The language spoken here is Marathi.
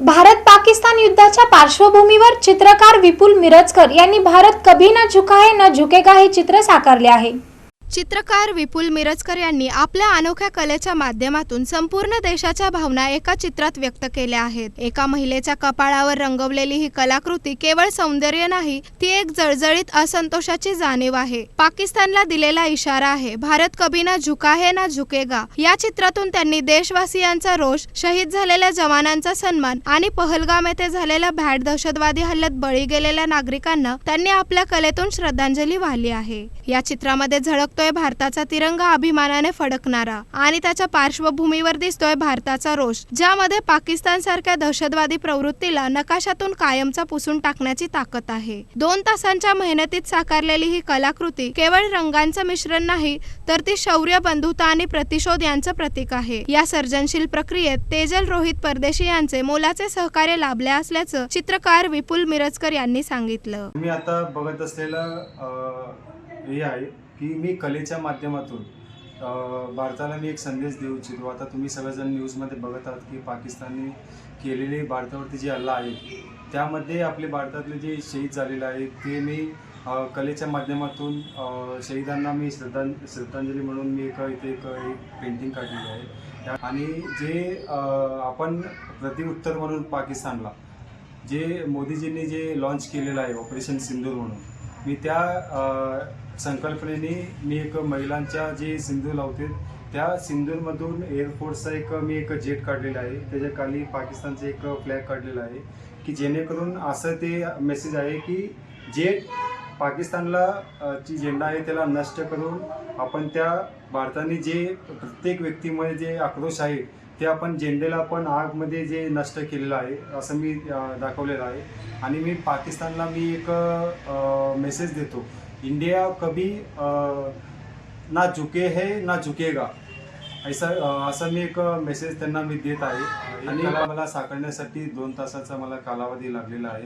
भारत पाकिस्तान युद्धाच्या पार्श्वभूमीवर चित्रकार विपुल मिरजकर यांनी भारत कभी न झुका है न झुकेगा हे चित्र साकारले आहे. चित्रकार विपुल मिरजकर यांनी आपल्या अनोख्या कलेच्या माध्यमातून संपूर्ण देशाच्या भावना एका चित्रात व्यक्त केल्या आहेत. एका महिलेच्या कपाळावर रंगवलेली ही कलाकृती केवळ सौंदर्य नाही ती एक जळजळीत असंतोषाची जाणीव आहे. पाकिस्तानला दिलेला इशारा आहे भारत कभी ना झुका है ना झुकेगा. या चित्रातून त्यांनी देशवासियांचा रोष शहीद झालेल्या जवानांचा सन्मान आणि पहलगाम येथे झालेल्या भॅट दहशतवादी हल्ल्यात बळी गेलेल्या नागरिकांना त्यांनी आपल्या कलेतून श्रद्धांजली वाहिली आहे. या चित्रामध्ये झळकतो दिसतोय भारताचा तिरंगा अभिमानाने फडकणारा आणि त्याच्या पार्श्वभूमीवर दिसतोय भारताचा रोष ज्यामध्ये पाकिस्तान सारख्या दहशतवादी प्रवृत्तीला नकाशातून कायमचा पुसून टाकण्याची ताकद आहे. दोन तासांच्या मेहनतीत साकारलेली ही कलाकृती केवळ रंगांचं मिश्रण नाही तर ती शौर्य बंधुता आणि प्रतिशोध यांचं प्रतीक आहे. या सर्जनशील प्रक्रियेत तेजल रोहित परदेशी यांचे मोलाचे सहकार्य लाभले असल्याचं चित्रकार विपुल मिरजकर यांनी सांगितलं. मी आता बघत असलेलं हे आहे. की मी कलेच्या माध्यमातून भारताला मी एक संदेश देऊ इच्छितो. आता तुम्ही सगळेजण न्यूजमध्ये बघत आहात की पाकिस्तानने केलेले भारतावरती जे हल्ला आहे त्यामध्ये आपले भारतातले जे शहीद झालेले आहेत ते मी कलेच्या माध्यमातून शहीदांना मी श्रद्धां श्रद्धांजली म्हणून मी एक इथे एक एक पेंटिंग काढलेली आहे. आणि जे आपण प्रतिउत्तर म्हणून पाकिस्तानला जे मोदीजींनी जे लॉन्च केलेलं आहे ऑपरेशन सिंदूर म्हणून मी त्या संकल्पनेने मी एक महिलांच्या जे सिंदूर लावते त्या सिंदूरमधून एअरफोर्सचा एक मी एक जेट काढलेला आहे. त्याच्याखाली पाकिस्तानचा एक फ्लॅग काढलेला आहे की जेणेकरून असं ते मेसेज आहे की जेट पाकिस्तानला जी झेंडा आहे त्याला नष्ट करून आपण त्या भारताने जे प्रत्येक व्यक्तीमध्ये जे आक्रोश आहे ते आपण झेंडेला आपण आगमध्ये जे नष्ट केलेलं आहे असं मी दाखवलेलं आहे. आणि मी पाकिस्तानला मी एक मेसेज देतो. इंडिया कभी ना झुके है ना झुकेगा. ऐसा असं मी एक मेसेज त्यांना मी देत आहे. आणि मला मला साकारण्यासाठी दोन तासाचा मला कालावधी लागलेला आहे.